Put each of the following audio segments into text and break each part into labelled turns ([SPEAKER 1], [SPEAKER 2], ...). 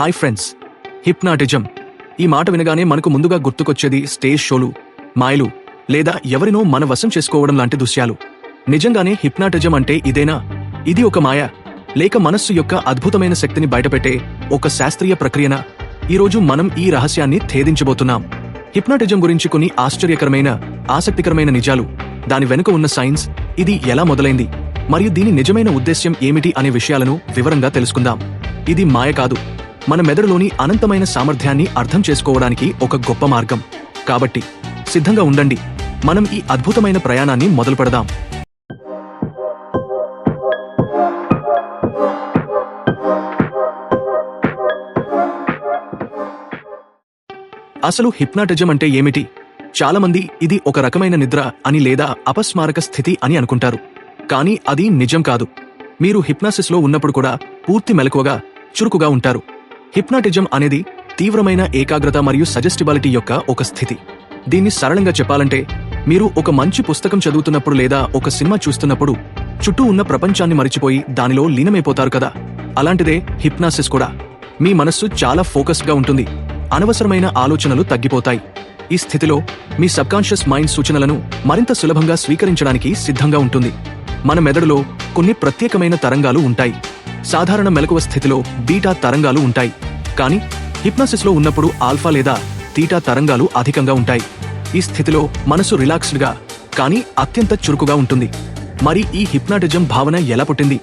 [SPEAKER 1] Hi friends hypnotism. ఈ మాట వినగానే మనకు ముందుగా గుర్తుకొచ్చేది స్టేజ్ షోలు మాయలు లేదా ఎవరినో మన వశం చేసుకోవడం లాంటి దృశ్యాలు. నిజంగానే హిప్నాటిజం అంటే ఇదేనా? ఇది ఒక మాయ లేక మనస్సు యొక్క అద్భుతమైన శక్తిని బయటపెట్టే ఒక శాస్త్రీయ ప్రక్రియనా? ఈరోజు మనం ఈ రహస్యాన్ని ఛేదించబోతున్నాం. హిప్నాటిజం గురించి కొన్ని ఆశ్చర్యకరమైన ఆసక్తికరమైన నిజాలు. దాని వెనుక ఉన్న సైన్స్ ఇది ఎలా మొదలైంది? మరియు దీని నిజమైన ఉద్దేశ్యం ఏమిటి అనే విషయాలను వివరంగా తెలుసుకుందాం. ఇది మాయ కాదు మన మెదడులోని అనంతమైన సామర్థ్యాన్ని అర్థం చేసుకోవడానికి ఒక గొప్ప మార్గం. కాబట్టి సిద్ధంగా ఉండండి. మనం ఈ అద్భుతమైన ప్రయాణాన్ని మొదలు పెడదాం అసలు హిప్నాటిజం అంటే ఏమిటి? చాలామంది ఇది ఒక రకమైన నిద్ర అని లేదా అపస్మారక స్థితి అని అనుకుంటారు. కానీ అది నిజం కాదు. మీరు హిప్నాసిస్లో ఉన్నప్పుడు కూడా పూర్తి మెలకువగా చురుకుగా ఉంటారు. హిప్నాటిజం అనేది తీవ్రమైన ఏకాగ్రత మరియు సజెస్టిబాలిటీ యొక్క ఒక స్థితి. దీన్ని సరళంగా చెప్పాలంటే మీరు ఒక మంచి పుస్తకం చదువుతున్నప్పుడు లేదా ఒక సినిమా చూస్తున్నప్పుడు చుట్టూ ఉన్న ప్రపంచాన్ని మరిచిపోయి దానిలో లీనమైపోతారు కదా. అలాంటిదే హిప్నాసిస్ కూడా. మీ మనస్సు చాలా ఫోకస్డ్గా ఉంటుంది. అనవసరమైన ఆలోచనలు తగ్గిపోతాయి. ఈ స్థితిలో మీ సబ్కాన్షియస్ మైండ్ సూచనలను మరింత సులభంగా స్వీకరించడానికి సిద్ధంగా ఉంటుంది. మన మెదడులో కొన్ని ప్రత్యేకమైన తరంగాలు ఉంటాయి. సాధారణ మెలకువ స్థితిలో బీటా తరంగాలు ఉంటాయి. కానీ హిప్నాసిస్లో ఉన్నప్పుడు ఆల్ఫా లేదా తీటా తరంగాలు అధికంగా ఉంటాయి. ఈ స్థితిలో మనసు రిలాక్స్డ్గా కానీ అత్యంత చురుకుగా ఉంటుంది. మరి ఈ హిప్నాటిజం భావన ఎలా పుట్టింది?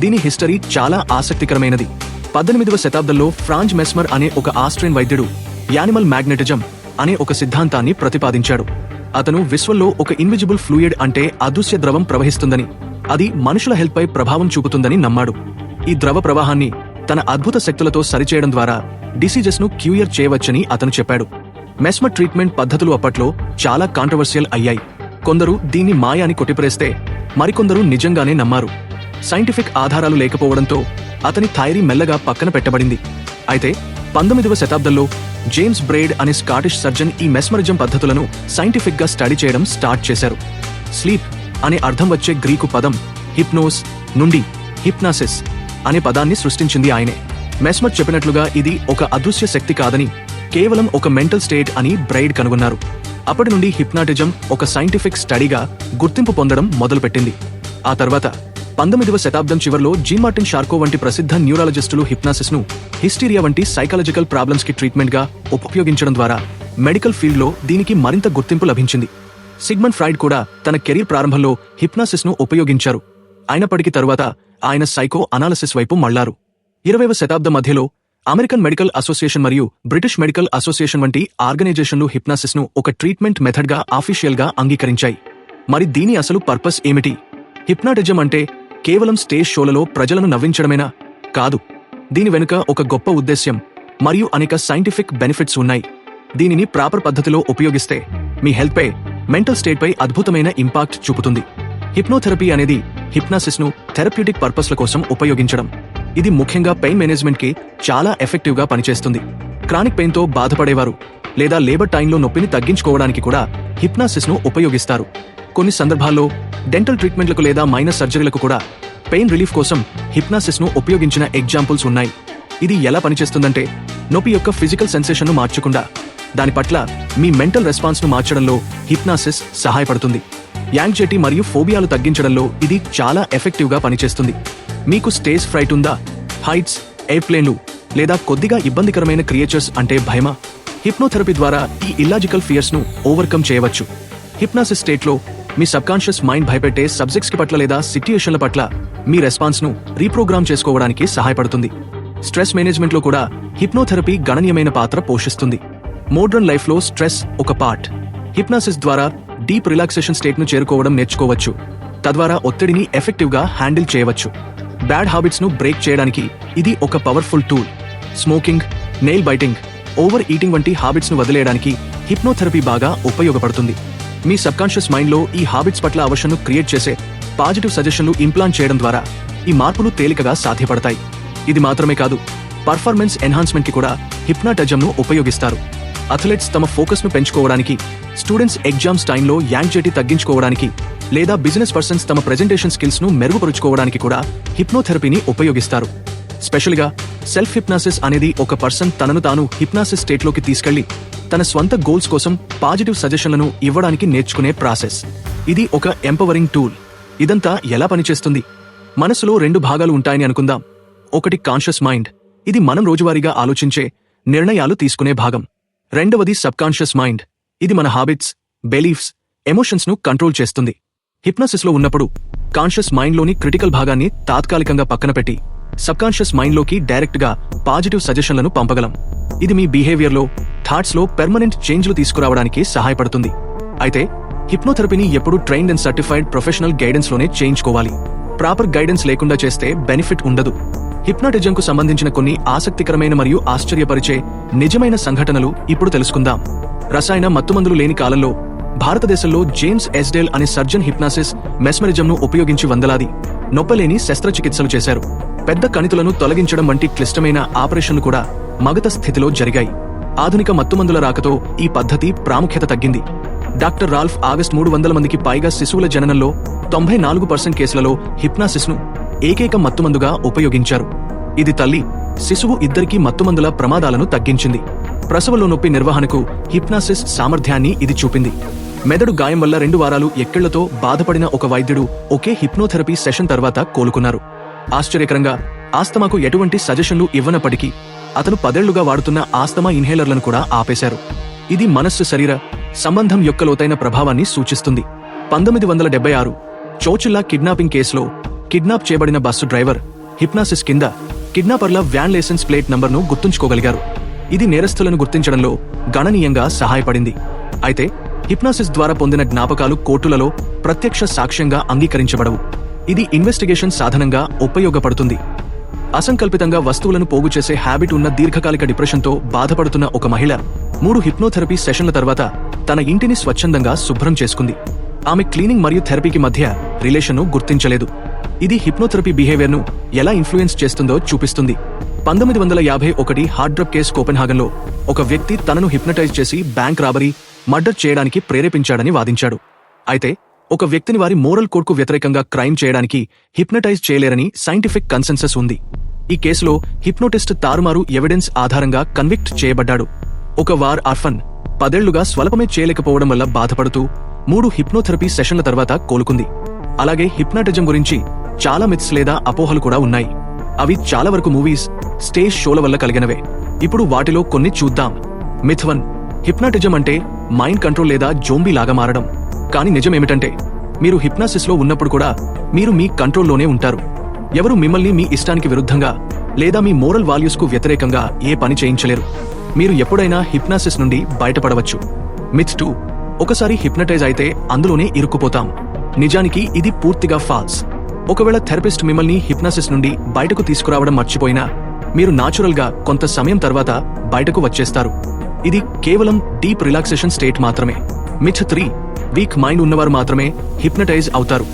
[SPEAKER 1] దీని హిస్టరీ చాలా ఆసక్తికరమైనది. పద్దెనిమిదవ శతాబ్దంలో ఫ్రాంజ్ మెస్మర్ అనే ఒక ఆస్ట్రియన్ వైద్యుడు యానిమల్ మ్యాగ్నెటిజం అనే ఒక సిద్ధాంతాన్ని ప్రతిపాదించాడు. అతను విశ్వంలో ఒక ఇన్విజిబుల్ ఫ్లూయిడ్ అంటే అదృశ్య ద్రవం ప్రవహిస్తుందని అది మనుషుల హెల్త్పై ప్రభావం చూపుతుందని నమ్మాడు. ఈ ద్రవ ప్రవాహాన్ని తన అద్భుత శక్తులతో సరిచేయడం ద్వారా డిసీజెస్ను క్యూయర్ చేయవచ్చని అతను చెప్పాడు. మెస్మ ట్రీట్మెంట్ పద్ధతులు అప్పట్లో చాలా కాంట్రవర్షియల్ అయ్యాయి. కొందరు దీన్ని మాయాని కొట్టిపరేస్తే మరికొందరు నిజంగానే నమ్మారు. సైంటిఫిక్ ఆధారాలు లేకపోవడంతో అతని థైరీ మెల్లగా పక్కన పెట్టబడింది. అయితే పంతొమ్మిదవ శతాబ్దంలో జేమ్స్ బ్రేడ్ అనే స్కాటిష్ సర్జన్ ఈ మెస్మరిజం పద్ధతులను సైంటిఫిక్గా స్టడీ చేయడం స్టార్ట్ చేశారు. స్లీప్ అనే అర్థం వచ్చే గ్రీకు పదం హిప్నోస్ నుండి హిప్నాసిస్. అనే పదాన్ని సృష్టించింది ఆయనే. మెస్మర్ చెప్పినట్లుగా ఇది ఒక అదృశ్య శక్తి కాదని కేవలం ఒక మెంటల్ స్టేట్ అని బ్రైడ్ కనుగొన్నారు. అప్పటి నుండి హిప్నాటిజం ఒక సైంటిఫిక్ స్టడీగా గుర్తింపు పొందడం మొదలుపెట్టింది. ఆ తర్వాత పంతొమ్మిదవ శతాబ్దం చివరిలో జీ మార్టిన్ షార్కో వంటి ప్రసిద్ధ న్యూరాలజిస్టులు హిప్నాసిస్ను హిస్టీరియా వంటి సైకాలజికల్ ప్రాబ్లమ్స్కి ట్రీట్మెంట్గా ఉపయోగించడం ద్వారా మెడికల్ ఫీల్డ్లో దీనికి మరింత గుర్తింపు లభించింది. సిగ్మన్ ఫ్రైడ్ కూడా తన కెరీర్ ప్రారంభంలో హిప్నాసిస్ను ఉపయోగించారు. అయినప్పటికీ తరువాత ఆయన సైకో అనాలసిస్ వైపు మళ్ళారు. ఇరవైవ శతాబ్దం మధ్యలో అమెరికన్ మెడికల్ అసోసియేషన్ మరియు బ్రిటిష్ మెడికల్ అసోసియేషన్ వంటి ఆర్గనైజేషన్లు హిప్నాసిస్ను ఒక ట్రీట్మెంట్ మెథడ్గా అంగీకరించాయి. మరి దీని అసలు పర్పస్ ఏమిటి? హిప్నాటిజం అంటే కేవలం స్టేజ్ షోలలో ప్రజలను నవ్వించడమేనా? కాదు. దీని వెనుక ఒక గొప్ప ఉద్దేశ్యం మరియు అనేక సైంటిఫిక్ బెనిఫిట్స్ ఉన్నాయి. దీనిని ప్రాపర్ పద్ధతిలో ఉపయోగిస్తే మీ హెల్త్పై మెంటల్ స్టేట్పై అద్భుతమైన ఇంపాక్ట్ చూపుతుంది. హిప్నోథెరపీ అనేది హిప్నాసిస్ను థెరప్యూటిక్ పర్పస్ల కోసం ఉపయోగించడం. ఇది ముఖ్యంగా పెయిన్ మేనేజ్మెంట్కి చాలా ఎఫెక్టివ్గా పనిచేస్తుంది. క్రానిక్ పెయిన్తో బాధపడేవారు లేదా లేబర్ టైంలో నొప్పిని తగ్గించుకోవడానికి కూడా హిప్నాసిస్ను ఉపయోగిస్తారు. కొన్ని సందర్భాల్లో డెంటల్ ట్రీట్మెంట్లకు లేదా మైనస్ సర్జరీలకు కూడా పెయిన్ రిలీఫ్ కోసం హిప్నాసిస్ను ఉపయోగించిన ఎగ్జాంపుల్స్ ఉన్నాయి. ఇది ఎలా పనిచేస్తుందంటే నొప్పి యొక్క ఫిజికల్ సెన్సేషన్ను మార్చకుండా దాని పట్ల మీ మెంటల్ రెస్పాన్స్ను మార్చడంలో హిప్నాసిస్ సహాయపడుతుంది. యాంగ్జైటీ మరియు ఫోబియాలు తగ్గించడంలో ఇది చాలా ఎఫెక్టివ్గా పనిచేస్తుంది. మీకు స్టేజ్ ఫ్రైట్ ఉందా? హైట్స్ ఎయిర్ప్లేన్లు లేదా కొద్దిగా ఇబ్బందికరమైన క్రియేచర్స్ అంటే భయమా? హిప్నోథెరపీ ద్వారా ఈ ఇల్లాజికల్ ఫియర్స్ను ఓవర్కమ్ చేయవచ్చు. హిప్నాసిస్ స్టేట్లో మీ సబ్కాన్షియస్ మైండ్ భయపెట్టే సబ్జెక్ట్స్ పట్ల లేదా సిట్యుయేషన్ల పట్ల మీ రెస్పాన్స్ను రీప్రోగ్రామ్ చేసుకోవడానికి సహాయపడుతుంది. స్ట్రెస్ మేనేజ్మెంట్లో కూడా హిప్నోథెరపీ గణనీయమైన పాత్ర పోషిస్తుంది. మోడ్రన్ లైఫ్లో స్ట్రెస్ ఒక పార్ట్. హిప్నాసిస్ ద్వారా డీప్ రిలాక్సేషన్ స్టేట్ను చేరుకోవడం నేర్చుకోవచ్చు. తద్వారా ఒత్తిడిని ఎఫెక్టివ్గా హ్యాండిల్ చేయవచ్చు. బ్యాడ్ హ్యాబిట్స్ను బ్రేక్ చేయడానికి ఇది ఒక powerful tool. Smoking nail biting over eating వంటి హాబిట్స్ను వదిలేయడానికి హిప్నోథెరపీ బాగా ఉపయోగపడుతుంది. మీ సబ్కాన్షియస్ మైండ్లో ఈ హాబిట్స్ పట్ల అవసరం క్రియేట్ చేసే పాజిటివ్ సజెషన్లు ఇంప్లాంట్ చేయడం ద్వారా ఈ మార్పులు తేలికగా సాధ్యపడతాయి. ఇది మాత్రమే కాదు పర్ఫార్మెన్స్ ఎన్హాన్స్మెంట్కి కూడా హిప్నాటజం ను ఉపయోగిస్తారు. అథ్లెట్స్ తమ ఫోకస్ను పెంచుకోవడానికి స్టూడెంట్స్ ఎగ్జామ్స్ టైంలో యాంగ్జైటీ తగ్గించుకోవడానికి లేదా బిజినెస్ పర్సన్స్ తమ ప్రెజెంటేషన్ స్కిల్స్ను మెరుగుపరుచుకోవడానికి కూడా హిప్నోథెరపీని ఉపయోగిస్తారు. స్పెషల్గా సెల్ఫ్ హిప్నాసిస్ అనేది ఒక పర్సన్ తనను తాను హిప్నాసిస్ స్టేట్లోకి తీసుకెళ్ళి తన స్వంత గోల్స్ కోసం పాజిటివ్ సజెషన్లను ఇవ్వడానికి నేర్చుకునే ప్రాసెస్. ఇది ఒక ఎంపవరింగ్ టూల్. ఇదంతా ఎలా పనిచేస్తుంది? మనసులో రెండు భాగాలు ఉంటాయని అనుకుందాం. ఒకటి కాన్షియస్ మైండ్. ఇది మనం రోజువారీగా ఆలోచించే నిర్ణయాలు తీసుకునే భాగం. రెండవది సబ్కాన్షియస్ మైండ్. ఇది మన హాబిట్స్ బెలీఫ్స్ ఎమోషన్స్ను కంట్రోల్ చేస్తుంది. హిప్నోసిస్లో ఉన్నప్పుడు కాన్షియస్ మైండ్లోని క్రిటికల్ భాగాన్ని తాత్కాలికంగా పక్కన పెట్టి సబ్కాన్షియస్ మైండ్లోకి డైరెక్ట్గా పాజిటివ్ సజెషన్లను పంపగలం. ఇది మీ బిహేవియర్లో థాట్స్లో పెర్మనెంట్ చేంజ్లు తీసుకురావడానికి సహాయపడుతుంది. అయితే హిప్నోథెరపీని ఎప్పుడూ ట్రైన్డ్ అండ్ సర్టిఫైడ్ ప్రొఫెషనల్ గైడెన్స్లోనే చేయించుకోవాలి. ప్రాపర్ గైడెన్స్ లేకుండా చేస్తే బెనిఫిట్ ఉండదు. హిప్నాటిజంకు సంబంధించిన కొన్ని ఆసక్తికరమైన మరియు ఆశ్చర్యపరిచే నిజమైన సంఘటనలు ఇప్పుడు తెలుసుకుందాం. రసాయన మత్తుమందులు లేని కాలంలో భారతదేశంలో జేమ్స్ ఎస్డేల్ అనే సర్జన్ హిప్నాసిస్ మెస్మరిజంను ఉపయోగించి వందలాది నొప్పలేని శస్త్రచికిత్సలు చేశారు. పెద్ద కణితులను తొలగించడం వంటి క్లిష్టమైన ఆపరేషన్లు కూడా మగత స్థితిలో జరిగాయి. ఆధునిక మత్తుమందుల రాకతో ఈ పద్ధతి ప్రాముఖ్యత తగ్గింది. డాక్టర్ రాల్ఫ్ ఆగస్ట్ మూడు వందల మందికి పైగా శిశువుల జననంలో తొంభై నాలుగు పర్సెంట్ కేసులలో హిప్నాసిస్ను ఏకైక మత్తుమందుగా ఉపయోగించారు. ఇది తల్లి శిశువు ఇద్దరికీ మత్తుమందుల ప్రమాదాలను తగ్గించింది. ప్రసవలో నొప్పి నిర్వహణకు హిప్నాసిస్ సామర్థ్యాన్ని ఇది చూపింది. మెదడు గాయం వల్ల రెండు వారాలు ఎక్కిళ్ళతో బాధపడిన ఒక వైద్యుడు ఒకే హిప్నోథెరపీ సెషన్ తర్వాత కోలుకున్నారు. ఆశ్చర్యకరంగా ఆస్తమాకు ఎటువంటి సజెషన్లు ఇవ్వనప్పటికీ అతను పదేళ్ళుగా వాడుతున్న ఆస్తమా ఇన్హేలర్లను కూడా ఆపేశారు. ఇది మనస్సు శరీర సంబంధం యొక్క లోతైన ప్రభావాన్ని సూచిస్తుంది. పంతొమ్మిది వందల డెబ్బై ఆరు చోచిల్లా కిడ్నాపింగ్ కేసులో కిడ్నాప్ చేయబడిన బస్సు డ్రైవర్ హిప్నాసిస్ కింద కిడ్నాపర్ల వ్యాన్ లైసెన్స్ ప్లేట్ నంబర్ను గుర్తుంచుకోగలిగారు. ఇది నేరస్తులను గుర్తించడంలో గణనీయంగా సహాయపడింది. అయితే హిప్నాసిస్ ద్వారా పొందిన జ్ఞాపకాలు కోర్టులలో ప్రత్యక్ష సాక్ష్యంగా అంగీకరించబడవు. ఇది ఇన్వెస్టిగేషన్ సాధనంగా ఉపయోగపడుతుంది. అసంకల్పితంగా వస్తువులను పోగు చేసే హ్యాబిట్ ఉన్న దీర్ఘకాలిక డిప్రెషన్తో బాధపడుతున్న ఒక మహిళ మూడు హిప్నోథెరపీ సెషన్ల తర్వాత తన ఇంటిని స్వచ్ఛందంగా శుభ్రం చేసుకుంది. ఆమె క్లీనింగ్ మరియు థెరపీకి మధ్య రిలేషన్ను గుర్తించలేదు. ఇది హిప్నోథెరపీ బిహేవియర్ను ఎలా ఇన్ఫ్లుయెన్స్ చేస్తుందో చూపిస్తుంది. పంతొమ్మిది వందల యాభై ఒకటి హార్డ్ డ్రప్ కేస్ కోపెన్హాగన్లో ఒక వ్యక్తి తనను హిప్నటైజ్ చేసి బ్యాంక్ రాబరీ మర్డర్ చేయడానికి ప్రేరేపించాడని వాదించాడు. అయితే ఒక వ్యక్తిని వారి మోరల్ కోడ్కు వ్యతిరేకంగా క్రైమ్ చేయడానికి హిప్నటైజ్ చేయలేరని సైంటిఫిక్ కన్సెన్సస్ ఉంది. ఈ కేసులో హిప్నోటిస్ట్ తారుమారు ఎవిడెన్స్ ఆధారంగా కన్విక్ట్ చేయబడ్డాడు. ఒక వార్ ఆర్ఫన్ పదేళ్ళుగా స్వల్పమే చేయలేకపోవడం వల్ల బాధపడుతూ మూడు హిప్నోథెరపీ సెషన్ల తర్వాత కోలుకుంది. అలాగే హిప్నాటిజం గురించి చాలా మిత్స్ లేదా అపోహలు కూడా ఉన్నాయి. అవి చాలా వరకు మూవీస్ స్టేజ్ షోల వల్ల కలిగినవే. ఇప్పుడు వాటిలో కొన్ని చూద్దాం. మిథ్ వన్ హిప్నాటిజం అంటే మైండ్ కంట్రోల్ లేదా జోంబీ లాగా మారడం. కానీ నిజమేమిటంటే మీరు హిప్నాసిస్లో ఉన్నప్పుడు కూడా మీరు మీ కంట్రోల్లోనే ఉంటారు. ఎవరు మిమ్మల్ని మీ ఇష్టానికి విరుద్ధంగా లేదా మీ మోరల్ వాల్యూస్కు వ్యతిరేకంగా ఏ పని చేయించలేరు. మీరు ఎప్పుడైనా హిప్నాసిస్ నుండి బయటపడవచ్చు. మిత్ టూ ఒకసారి హిప్నటైజ్ అయితే అందులోనే ఇరుక్కుపోతాం. నిజానికి ఇది పూర్తిగా ఫాల్స్ ఒకవేళ థెరపిస్ట్ మిమ్మల్ని హిప్నాసిస్ నుండి బయటకు తీసుకురావడం మర్చిపోయినా మీరు గా కొంత సమయం తర్వాత బయటకు వచ్చేస్తారు. ఇది కేవలం డీప్ రిలాక్సేషన్ స్టేట్ మాత్రమే. మిథ్ త్రీ వీక్ మైండ్ ఉన్నవారు మాత్రమే హిప్నటైజ్ అవుతారు.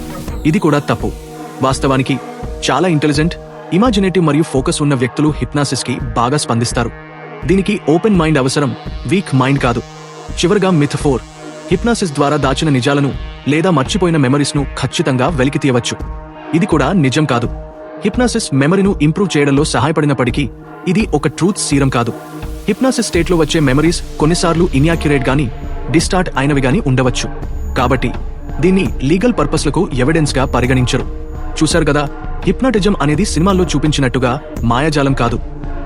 [SPEAKER 1] ఇది కూడా తప్పు. వాస్తవానికి చాలా ఇంటెలిజెంట్ ఇమాజినేటివ్ మరియు ఫోకస్ ఉన్న వ్యక్తులు హిప్నాసిస్కి బాగా స్పందిస్తారు. దీనికి ఓపెన్ మైండ్ అవసరం వీక్ మైండ్ కాదు. చివరిగా మిథ్ ఫోర్ హిప్నాసిస్ ద్వారా దాచిన నిజాలను లేదా మర్చిపోయిన మెమరీస్ను ఖచ్చితంగా వెలికి తీయవచ్చు ఇది కూడా నిజం కాదు. హిప్నాసిస్ మెమరీను ఇంప్రూవ్ చేయడంలో సహాయపడినప్పటికీ ఇది ఒక ట్రూత్ సీరం కాదు. హిప్నాసిస్ స్టేట్లో వచ్చే మెమరీస్ కొన్నిసార్లు ఇన్యాక్యురేట్ గాని డిస్టార్ట్ అయినవి గాని ఉండవచ్చు. కాబట్టి దీన్ని లీగల్ పర్పస్లకు ఎవిడెన్స్గా పరిగణించరు. చూశారు కదా హిప్నాటిజం అనేది సినిమాల్లో చూపించినట్టుగా మాయాజాలం కాదు.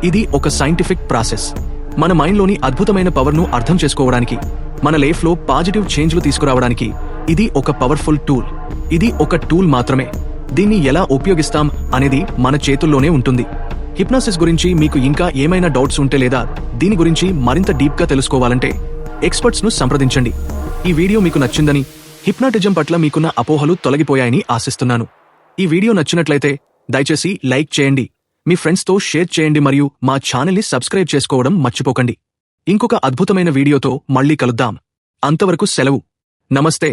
[SPEAKER 1] ఇది ఒక సైంటిఫిక్ ప్రాసెస్. మన మైండ్లోని అద్భుతమైన పవర్ను అర్థం చేసుకోవడానికి మన లైఫ్లో పాజిటివ్ చేంజ్లు తీసుకురావడానికి ఇది ఒక పవర్ఫుల్ టూల్. ఇది ఒక టూల్ మాత్రమే. దీన్ని ఎలా ఉపయోగిస్తాం అనేది మన చేతుల్లోనే ఉంటుంది. హిప్నాసిస్ గురించి మీకు ఇంకా ఏమైనా డౌట్స్ ఉంటే లేదా దీని గురించి మరింత డీప్గా తెలుసుకోవాలంటే ఎక్స్పర్ట్స్ను సంప్రదించండి. ఈ వీడియో మీకు నచ్చిందని హిప్నాటిజం పట్ల మీకున్న అపోహలు తొలగిపోయాయని ఆశిస్తున్నాను. ఈ వీడియో నచ్చినట్లయితే దయచేసి లైక్ చేయండి మీ ఫ్రెండ్స్తో షేర్ చేయండి మరియు మా ఛానల్ని సబ్స్క్రైబ్ చేసుకోవడం మర్చిపోకండి. ఇంకొక అద్భుతమైన వీడియోతో మళ్ళీ కలుద్దాం. అంతవరకు సెలవు. నమస్తే.